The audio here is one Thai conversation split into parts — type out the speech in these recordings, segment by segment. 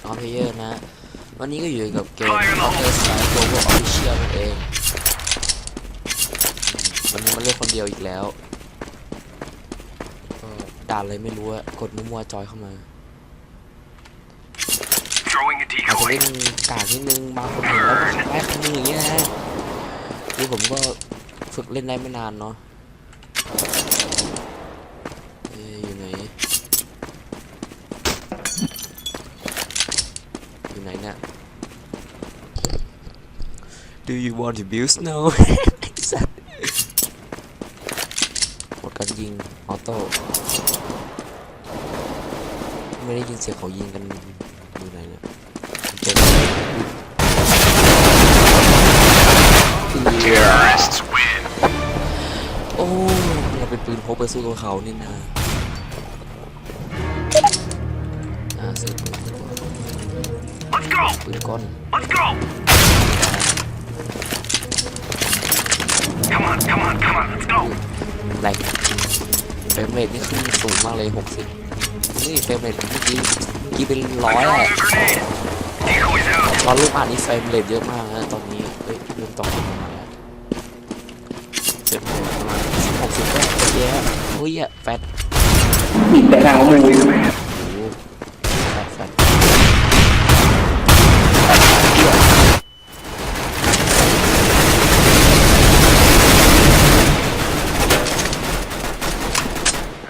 Spirit of Player นะ วันนี้ก็อยู่กับเกม Counter Strike Global Official นั่นเองอืมวันนี้มาเล่นคนเดียวอีกแล้วก็ด่านอะไรไม่รู้อะกดมั่วๆจอยเข้ามา Throwing a อาจจะ decoy. เล่นกากนิดนึงบางคนเห็นแล้วแป๊กนึงอย่างเงี้ยนะคือผมก็ฝึกเล่นได้ไม่นานเนาะเอ้ยอยู่ไหน อยู่ไห นเนี่ย Do you want to build snow ไอ้สัสหมดการยิง ออโต้ ไม่ได้ยินเสียงเขายิงกันอยู่ไหนเนี่ยเจอ Terrorists win. โอ้เราเป็นปืนพกไปสู้กับเขานี่นะ นสูงมากเลย60นี่เฟรมเรทเมื่อกี้เมื่อกี้เป็นร้อยแหละตอนลูกอ่านนี้เฟรมเรทเยอะมากนะตอนนี้เฮ้ยลืมต่อประมาณเฟรมเรทประมาณ60ก็โอเยอะเฮ้ยอะแฟตแต่ทางมือโอ้โหแฟตแฟต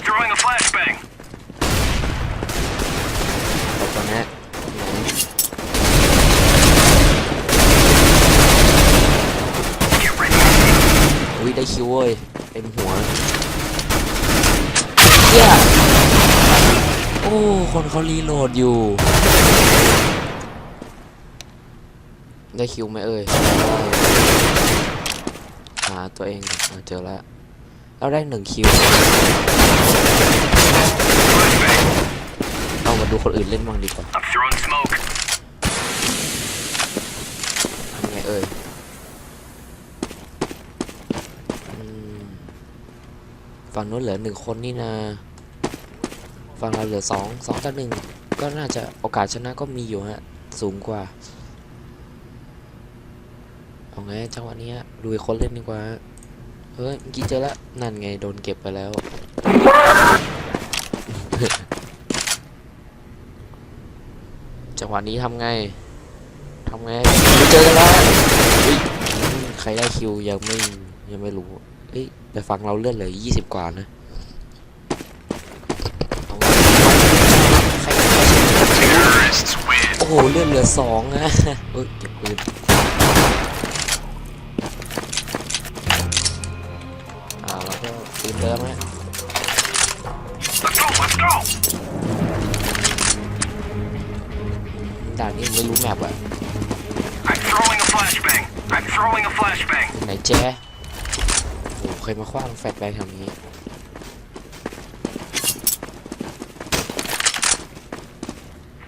Throwing a flashbang. ตบตอนนี้ Get ready. อุ้ยได้คิวเว้ยเต็มหัวเฮียโอ้ คน เขารีโหลดอยู่ ได้คิวไหมเอ่ยหาตัวเองเจอแล้วเราได้หนึ่งคิวเอามาดูคนอื่นเล่นบ้างดีกว่าทำไงเอ่ยฝั่งนู้นเหลือหนึ่งคนนี่นะ ฝั่งเราเหลือสองสองต่อหนึ่งก็น่าจะโอกาสชนะก็มีอยู่ฮะ สูงกว่าเอาไงจังหวะนี้ดูอีกคนเล่นดีกว่า เฮ้ยเมื่อกี้เจอล้วนั่นไงโดนเก็บไปแล้ว จังหวะนี้ทำไงทำไงไม่เจอกันแล้วใครได้คิวยังไม่ยังไม่รู้เอ้ยแต่ฟังเราเลื่อนเลือยี่สิบกว่านะเอาไงใครใคร Terrorists win. โอ้โหเลื่อนเหลือสองนะเอ้ยเก็บปืนอ่าแล้วก็ปืนเดิมนะ Let's go, let's go. ด่านนี้ไม่รู้แมปอะ I'm throwing a flashbang. I'm throwing a flashbang. ไหนแจ้โอ้โหเคยมาคว้างแฟลชแบงแถวนี้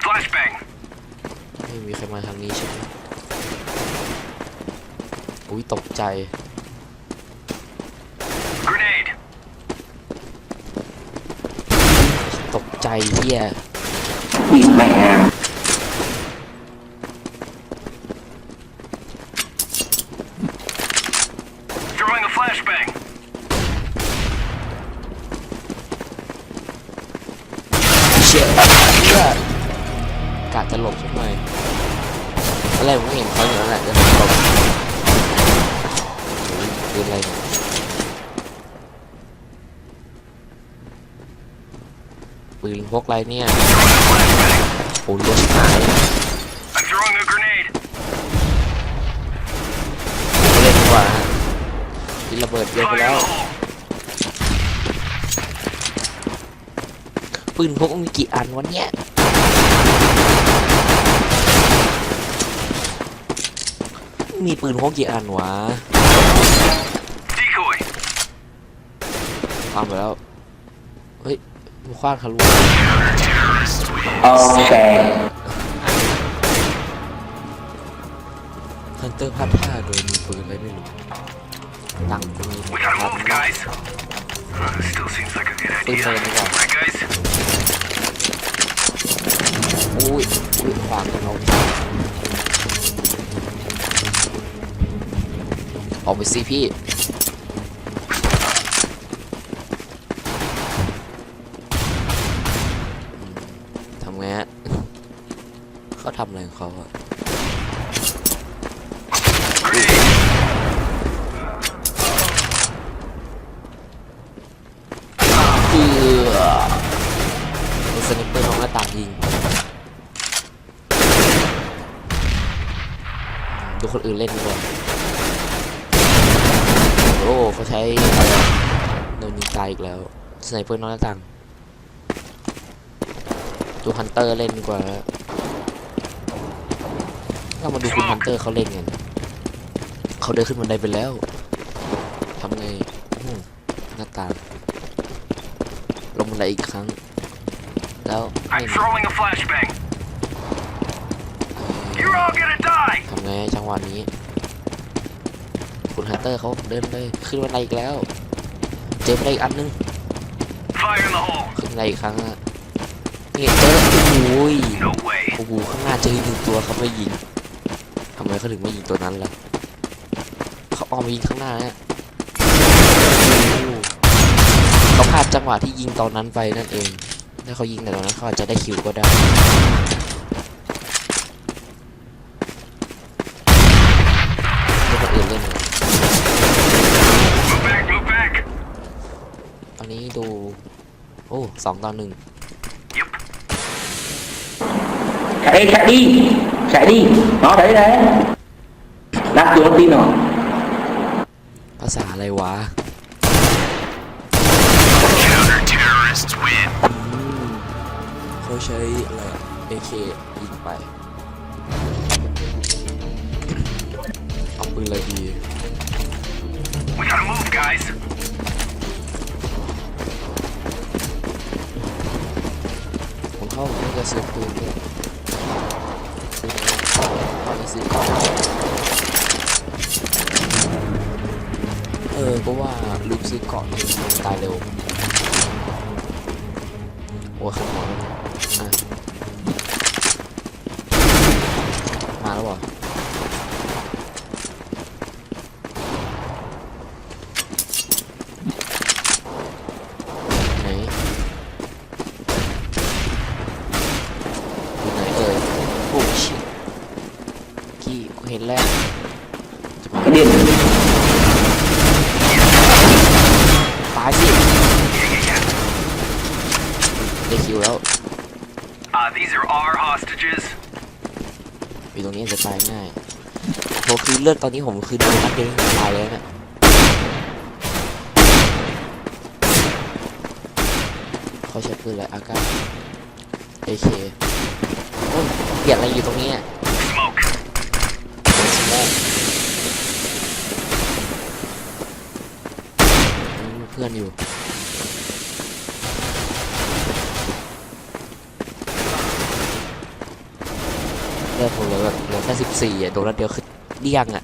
Flashbang. ไม่มีใครมาทางนี้ใช่ไหมอุ้ยตกใจ Grenade. ตกใจเฮียปีแม่ ปืนพกอะไรเนี่ย Throwing a flashbang. โอ้ยรถหาย I'm throwing a grenade. ไม่เล่นดีกว่าฮะกินระเบิดเยอะไป Fire แล้ว in the hole. ปืนพกมีกี่อันวันเนี้ยมีปืนพกกี่อันวะ Decoy. ทำไปแล้วเฮ้ยมันคว้างทะลุโอเคฮันเตอร์พัดผ้าโดยมีปืนอะไรไม่รู้ตังค์กูมี We gotta พัด move, guys. Uh, still seems like a good Please idea. let me go. Right, guys? อุ้ยอุ้ยขวางกันเอาออกไปสิพี่ ทำไงฮะ เขา ทำอะไรของเขาอะเออสนิปเปอร์น้องหน้าต่างยิง ดูคนอื่นเล่นดีกว่าโอ้เขาใช้โดนยิงตายอีกแล้วสไนเปอร์น้องหน้าต่างดูฮันเตอร์เล่นดีกว่า เรามาดูคุณฮันเตอร์เขาเล่นกันเขาเดินขึ้นบันไดไปแล้วทำไงอืมหน้าตางลงบันไดอีกครั้ง แล้ว I'm เล่น throwing a flashbang. You're all gonna die. ทำไงจังหวะนี้ คุณฮันเตอร์เขาเดินเลยขึ้นบันไดอีกแล้ว เจอบันไดอีกอันนึง Fire in the hole. ขึ้นบันไดอีกครั้งอะนี่เจอโอ้ย No way. โอ้โหข้างหน้าเจออีกหนึ่งตัวเขาไม่ยิงทำไมเขาถึงไม่ยิงตัวนั้นล่ะเขาออมยิงข้างหน้าเนี่ยเขาพลาดจังหวะที่ยิงตอนนั้นไปนั่นเอง ถ้าเขายิงแต่ตอนนั้นเขาอาจจะได้คิวก็ได้ให้คนอื่นเล่นเลย Move back, move back. ตอนนี้ดู โอ้สองต่อหนึ่ง chạy đi chạy đi chạy đi nó đấy đấy lát xuống tin rồi ภาษาอะไรวะ Counter-terrorists win. เขาใช้อะไร AK ยิงไป เอาปืนอะไรดี We gotta move, guys. ผมเข้าผมจะซื้อปืนด้วยซื้อ สิเออ ก็ว่าลูกซื้อเกาะตายเร็ว โอ้ขันหัวแล้วนะอะมาแล้วเหรอ ไหน อยู่ไหนเอ่ยโอ้ชิกี้ กูเห็นแล้วจะมา cái điện ตายสิได้คิวแล้ว Uh, these are our hostages. อยู่ตรงนี้จะตายง่ายโหคือเลือดตอนนี้ผมคือโดนนัดเดียวตายแล้วเนะเขาใช้ปืนอะไรอากาเอเคโอ้ยเปลี่ยนอะไรอยู่ตรงนี้อะ Smoke. สโมกมีเพื่อนอยู่ เลือดผมเหลือแบบเหลือแค่สิบสี่อะโดนนัดเดียวคือเดี้ยงอะ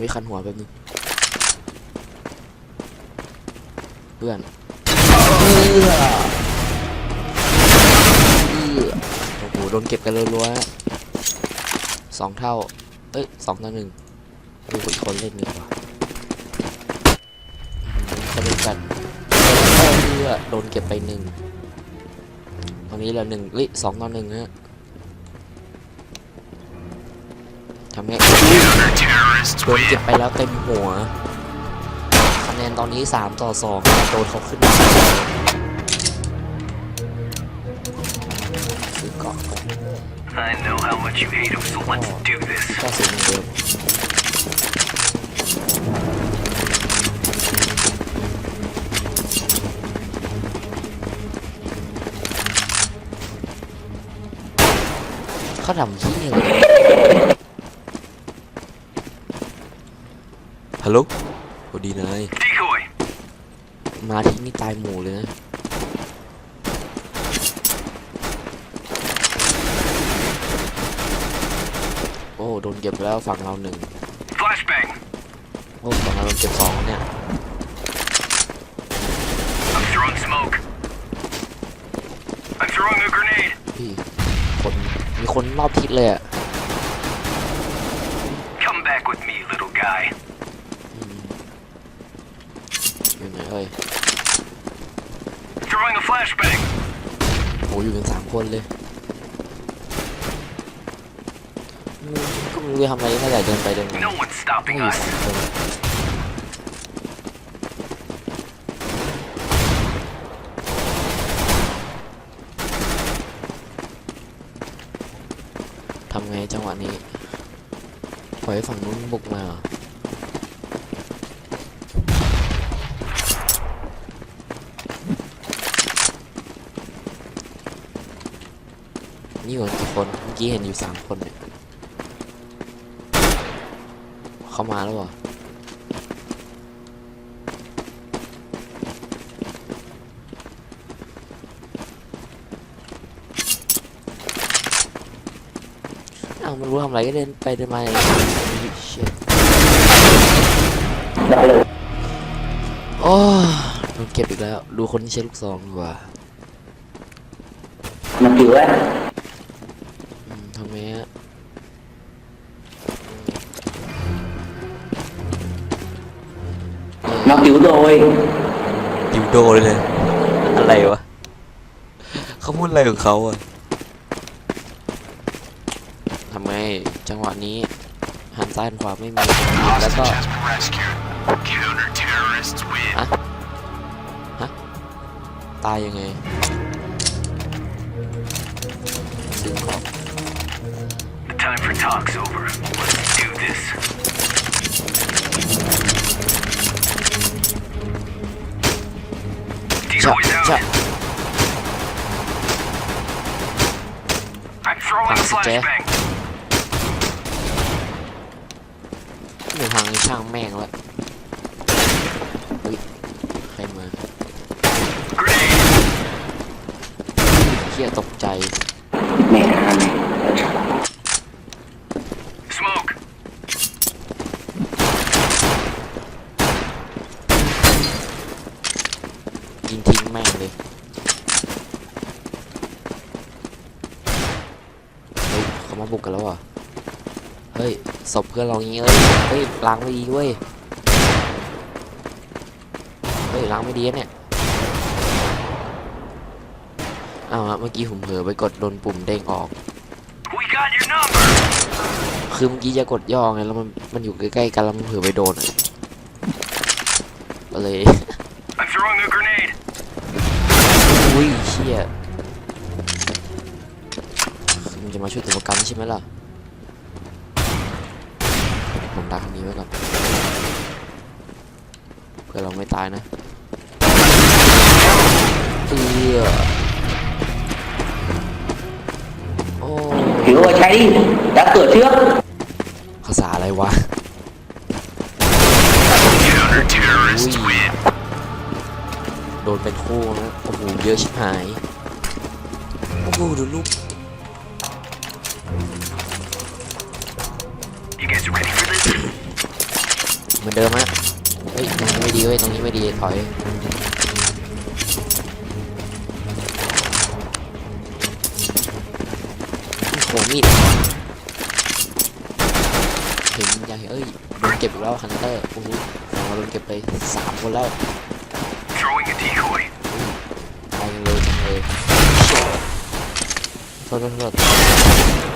วิคันหัวแบบนึงเพื่อนเอื้อเอื้อโอ้โหโดนเก็บกันรัวๆฮะสองเท่า เอ้ยสองต่อหนึ่ง ดูอีกคนเล่นดีกว่าอืมคนเล่นกันเอื้อโดนเก็บไปหนึ่งตอนนี้เหลือหนึ่งเอ้ยสองต่อหนึ่งฮะทำไง Counter-terrorists โดนเก็บไปแล้วเต็มหัวคะแนนตอนนี้สามต่อสองโดนเขาขึ้นมาซื้อเกาะก่อน I know how much you hate them, so let's do this. ก็สูงเหมือนเดิม เขาทำที่อะไรฮัลโหลสวัสดีนาย Decoy. มาที่นี่ตายหมู่เลยนะโอ้โดนเก็บแล้วฝั่งเราหนึ่ง Flashbang. โอ้ฝั่งเราโดนเก็บสองเนี่ย I'm throwing smoke. I'm throwing a grenade. พี่คน มีคนรอบทิศเลยอะ Come back with me, little guy. อยู่ไหนเอ้ย Throwing a flashbang. โหอยู่กันสามคนเลยอืมก็ไม่รู้จะทำอะไรนอกจากเดินไปเดินมา No one's ต้อง stopping อยู่ us. สามคนำไงจังหวะนี้ปล่อยฝั่งนู้นบุกมาหรอนี่อยู่กันกี่คน เมื่อกี้เห็นอยู่สามคนเนี่ย เข้ามาแล้วเหรออ้าวไม่ รู้ทำอะไรก็เดินไปเดินมาอย่างนี้ Shit ได้เลยโอ้ยโดนเก็บอีกแล้ว ดูคนที่ใช้ลูกซองดีกว่ามันจิ๋วแล้วอืมทำไมฮะอืมน้องจิ๋วโดยดิวโดเลยเลย อะไรวะ เขาพูดอะไรของเขาอะ ทำไมจังหวะนี้หันซ้ายหันขวาไม่มีแล้วก็ Hostage has been rescued. Counter terrorists win. ตายยังไงซึ่งของ The time for talk's over. Let's do this. จะ Decoys จะ out. I'm throwing a Hostage. flashbang. หนึ่งทางนี้ ช่างแม่งแล้วเฮ้ยใครมา Grenade. เที่ยตกใจแม่ฮาน Smoke. ยิงทิ้งแม่งเลยเฮ้ยเขามาบุกกันแล้วเหรอะ เฮ้ยศพเพื่อนเราอย่างงี้เอ้ยเฮ้ยล้างไม่ดีเว้ยเฮ้ยล้างไม่ดีนะเนี่ยอ้าวฮะเมื่อกี้ผมเผลอไปกดโดนปุ่มเด้งออก We got your number. คือเมื่อกี้จะกดย่อไงแล้วมันมันอยู่ใกล้ๆกันแล้วมันเผลอไปโดนอะก็เลย I'm throwing a grenade. อุ้ยเชี่ยมึงจะมาช่วยตัวประกันใช่ไหมล่ะ ผมดักอันนี้ไว้ก่อน เพื่อเราไม่ตายนะเอือโอ้จิ๋วเอาใช้ดิ đã cửa trước ภาษาอะไรวะ Counter terrorists Ui. win. โดนเป็นคู่นะโอ้โหเยอะชิบหาย โอ้โหดูลูก You guys ready for this? เหมือนเดิมฮะ เฮ้ยตรงนี้ไม่ดีเว้ยตรงนี้ไม่ดีถอยโหมีดเห็นยากเอ้ยโดนเก็บอีกแล้วฮันเตอร์โอ้โหเราโดนเก็บไปสามคนแล้วไปเลยจังเลยโทษโทษโทษ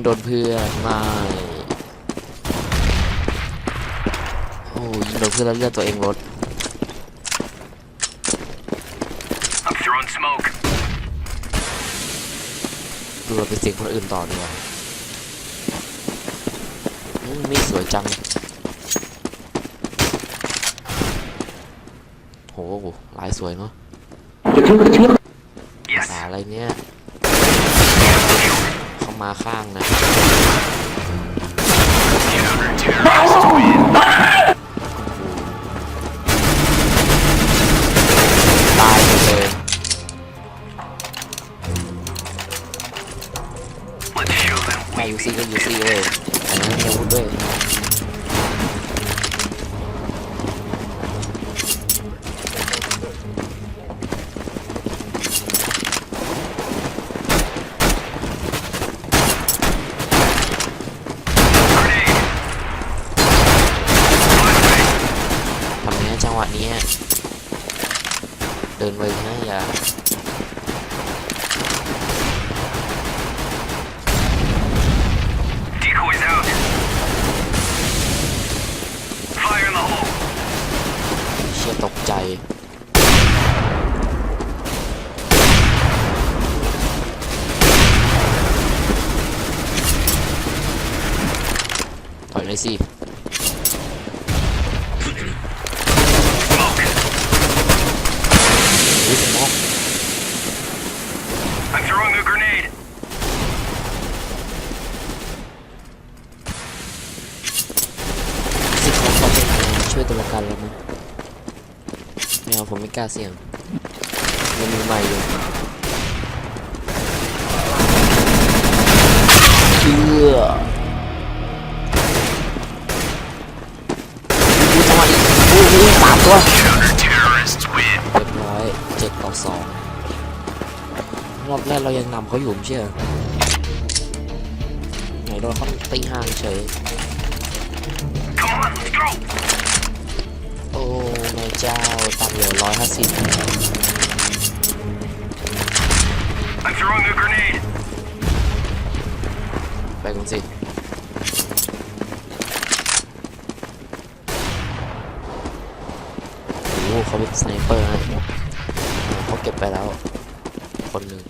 งโดนเพื่อนไม่โอ้ยิงโดนเพื่อนแล้วเลือดตัวเองลดดูเราไปเสียงคนอื่นต่อดีกว่าอืมมีดสวยจัง โหหลายสวยเนาะ cửa trước cửa trước ภา Yes. ษาอะไรเนี่ย เขา มาข้างนะตายเลยไม่ใครยูซี่ก็ยูซี่เลยอันนั้นมีอาวุธด้วย เดินไวนะอย่า Decoys out. Fire in the hole. เชี่ยตกใจ ต่อยเลยสิ Smoke. อุ้ยสมอง I'm throwing a grenade. สิเขาเขาเป็นมาช่วยตัวประกันแล้วมั้ยไม่เอาผมไม่ กล้าเสี่ยงยังมีใหม่อยู่เชื่ออู้จังหวะนี้อู้อู้สามตัวเรียบร้อยเจ็ดต่อสองรอบแรกเรายังนำเขาอยู่ไม่ใช่อไหนโดนเขาตีห่างเฉย งเหลือร้อยห้าสิบ I'm throwing a grenade. ไปกันสิ โอ้โหเขาเป็นสไนเปอร์นะอ่าเขาเก็บไปแล้ว คนหนึ่ง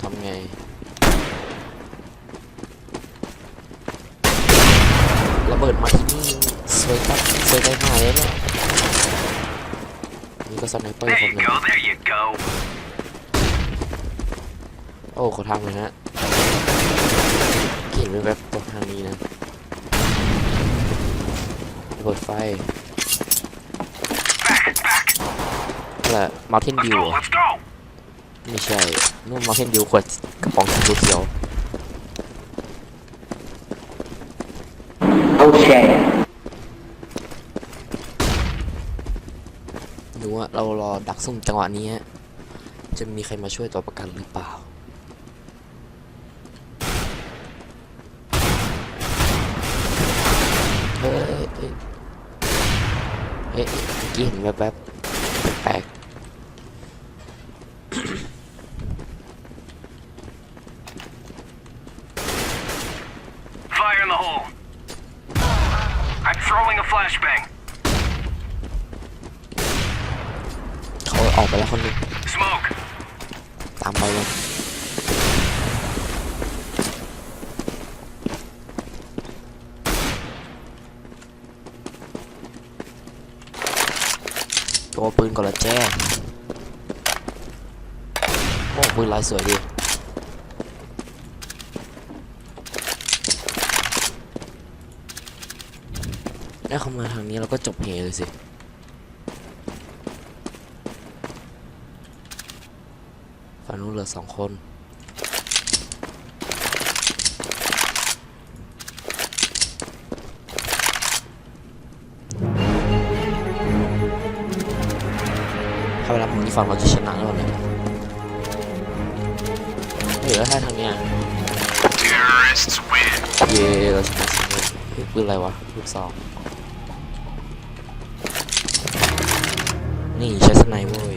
ทำไง ระเบิดมาที่นี่สวยครับสวยได้หายเลยเนี่ยนี่ก็สไน เปอร์ There คน you หนึ่ง go, there you go. โอ้เขาทำเลยนะเขียนไว้แบบตรงทางนี้นะระเปิดไฟ Back, back. นั่นแหละมาเทน Let's ดิว go, let's go. ไม่ใช่นู่นมาเทนดิวขวดกระป๋องสีเขียวเอาแชร์ ๆ ดูว่าเรารอดักซุ่มจังหวะนี้จะมีใครมาช่วยตัวประกันหรือเปล่าเฮ้ยเฮ้ยเฮ้ยเมื่อกี้เห็นแวบๆแปลก Fire in the hole. I'm throwing a flashbang. ๆเขาออกไปแล้วคนหนึง Smoke. ตามไปเลยตัวปืนก่อนละแจ้โอ้ปืนลายสวยดีได้เข้ามาทางนี้เราก็จบเหเลยสิฝั่งนู้นเหลือสองคนถ้าเวลาผมที่ฝั่งเราจะชนะแล้วเนี่ย ลือแค่ทางเนี้ยเย่เราชนะสิเลยเฮ้ยปืนอะไรวะลูกซองนี่ใช้สไนเว้ย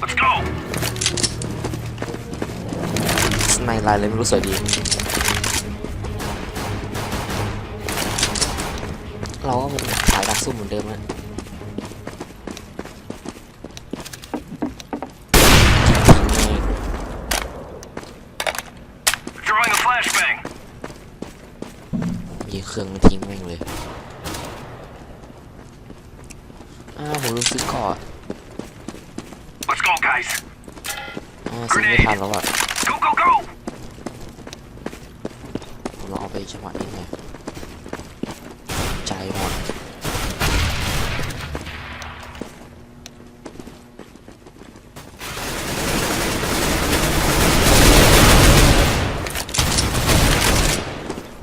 Let's go. สไนลายเลยไม่รู้สวยดี เราก็เป็นสายดักซุ่มเหมือนเดิมอะจริงๆแม่ง Throwing a flashbang. ยิง เครื่องมาทิ้งแม่งเลย อ้าวผมลืมซื้อเกาะ guys. อ่าซึ่งไม่ทันแล้วอะ Go, go, go! ผมลองเอาไปจังหวะนี้ไงใจหมด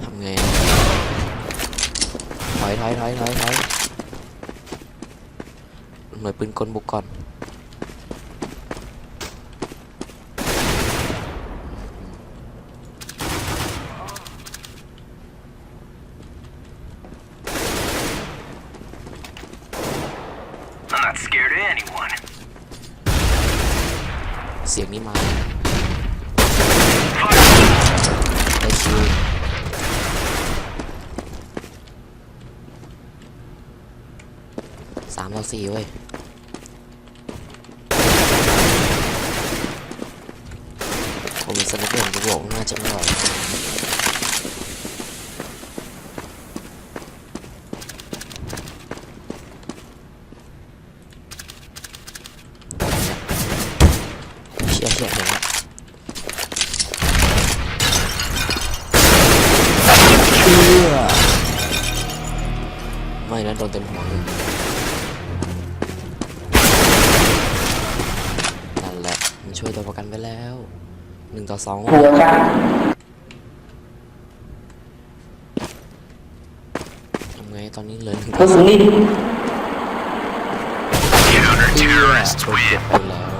ทำไงอะถอยถอยถอยถอยถอยหน่วยปืน กลบุกก่อน I'm not scared of anyone. เสียงนี้มา Fire! ได้คิวสามต่อสี่เว้ย ผมมี สนุกผมจะบอกว่น่าจะไม่ไหว สองหัวกันทำไงตอนนี้เหลือหนึ่งกระสุนนี่ Counter เพื่อ terrorists โดน win. เก็บไปแล้ว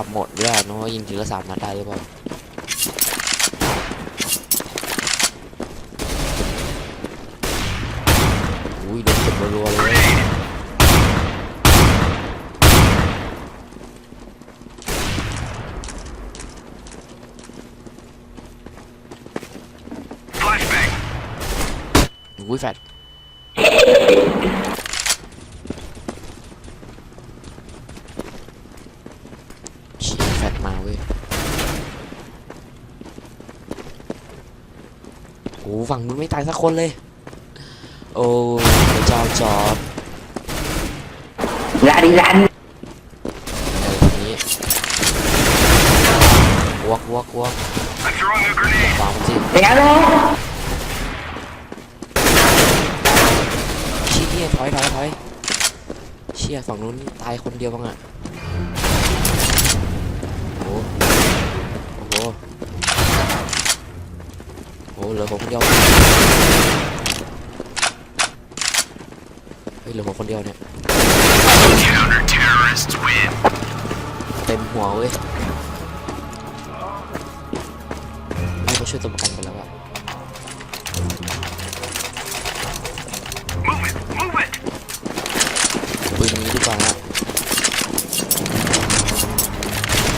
เคนี่ปรับโหมดด้วยนะว่ายิงทีละสามนัดได้หรือเปล่าอุ้ยโดนเก็บรัวๆเลย Flashbang. อุ้ยแฟดเชียแฟดมาเว้ยโอ้ฝั่ งนู้นไม่ตายสักคนเลย โอ้พระเจ้าจอร์ดลาดิลันอะไรแบบนี้วอกวอกวอก I'm throwing a grenade. วางมันสิเป็นไงล่ะเชี่ยถอยถอยถอยเชี่ยฝั่งนู้นตายคนเดียวบ้างอะ ผมคนเดียวเฮ้ยเหลือผมคนเดียวเนี่ยเต็มหัวเว้ยไม่ไปช่วยตัวประกันกันแล้วอะปืนนี้ดีกว่านะ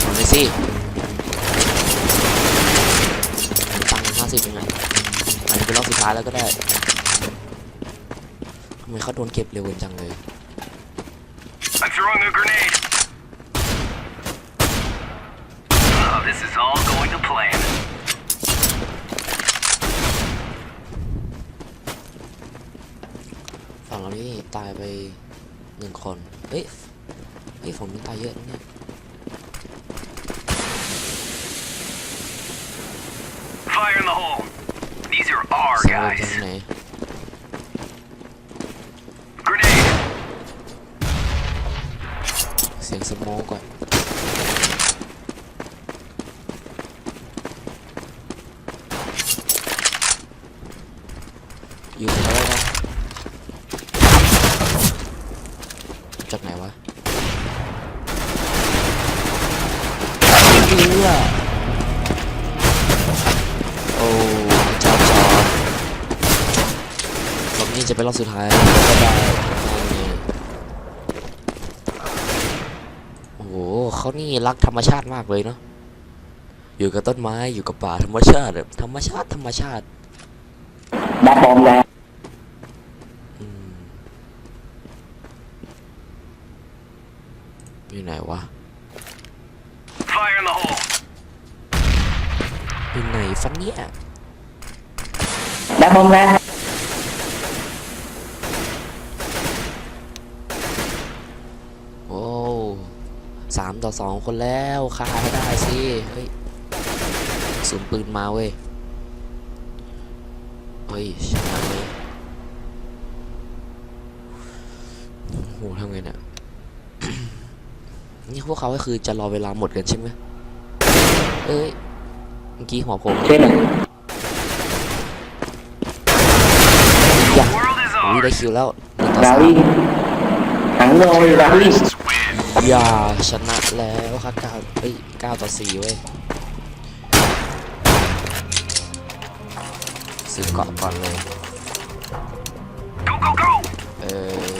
เอาเลยสิ อันนี้เป็นรอบสุดท้ายแล้วก็ได้ทำไมเขาโดนเก็บเร็วจังเลย I'm throwing a grenade. Oh, this is all going to plan. ฝั่งเรานี่ตายไปหนึ่งคน เฮ้ยเฮ้ยฝั่งนี้ตายเยอะนะเนี่ย Fire in the hole. Our guys. เจ้าจอดผมนี่จะจะเป็นรอบสุดท้ายก็ได้โอ้โหเขานี่รักธรรมชาติมากเลยเนาะอยู่กับต้นไม้อยู่กับป่าธรรมชาติธรรมชาติธรรมชาติแบ็คบอมแล้วอืมยู่ไหนวะอยู่ไหนฟันเนี่ยแบ็คบอมแล้ว โอ้สาม ต่อสองคนแล้วฆ่าให้ได้สิเฮ้ยกระสุนปืนมาเว้ยเฮ้ยชนะเลยโอ้โหทำไงเนี่ยนี่พวกเขาก็คือจะรอเวลาหมดกันใช่ไหมเอ้ยเมื่อกี้หัวผมเช่นหนึ่งอย่า World is อุ้ยได้ ours. คิวแล้วหนึ่งต่อดาสามวีหังโนยดาวี Win. อย่าชนะ แล้วค่ะเก้าเอ้ยเก้าต่อสี่เว้ยซื้อเกาะก่อนเลย Go, go, go. เออ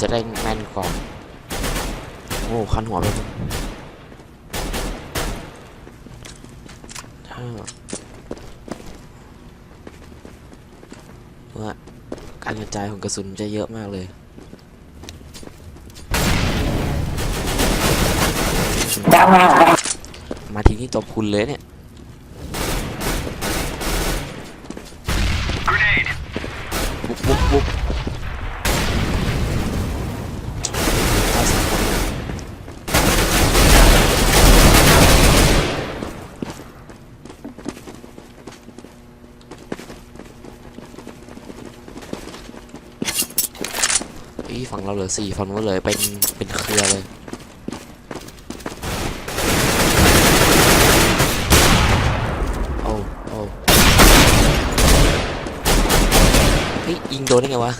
จะได้แม่นก่อนโอ้คันหัวไปหมดถ้าว่าการกระจายของกระสุนจะเยอะมากเลยดาวมามาทีนี่ตัวคุณเลยเนี่ย Grenade. บุ๊บบุ๊บบุ๊บ ออสี่ฝั่งนู้นเลยเป็นเป็นเครือเลยโอ้โอ้เฮ้ยยิงโดนได้ไงวะ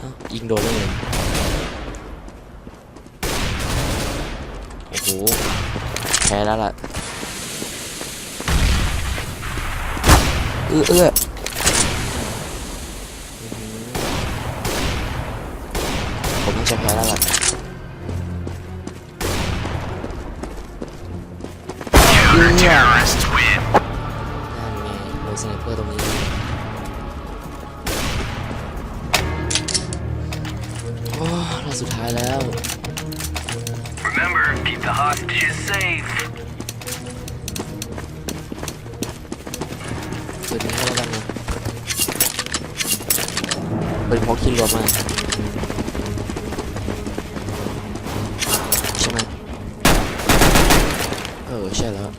อ้ายิงโดนได้ไงโอ้โหแพ้แล้วล่ะเอื้อเอื้ออหือ ผมต้องจะแพ้แล้วล่ะ You terrorists win. นั่นไงโดนสไนเปอร์ตรงนี้โอ้เราสุดท้ายแล้ว Remember, keep the hostages safe. ปืนนี้ให้แล้วกันนะปืนพกที่รวมมาก ใช่แล้ว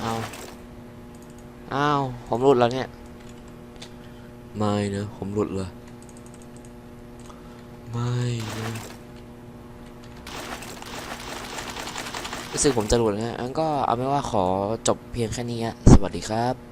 เอาอ้าวผมหลุดแล้วเนี่ย ไม่นะผมหลุดเลยไม่นะรู้สึกผมจะหลุดนะงั้นก็เอาไม่ว่าขอจบเพียงแค่นี้ฮะสวัสดีครับ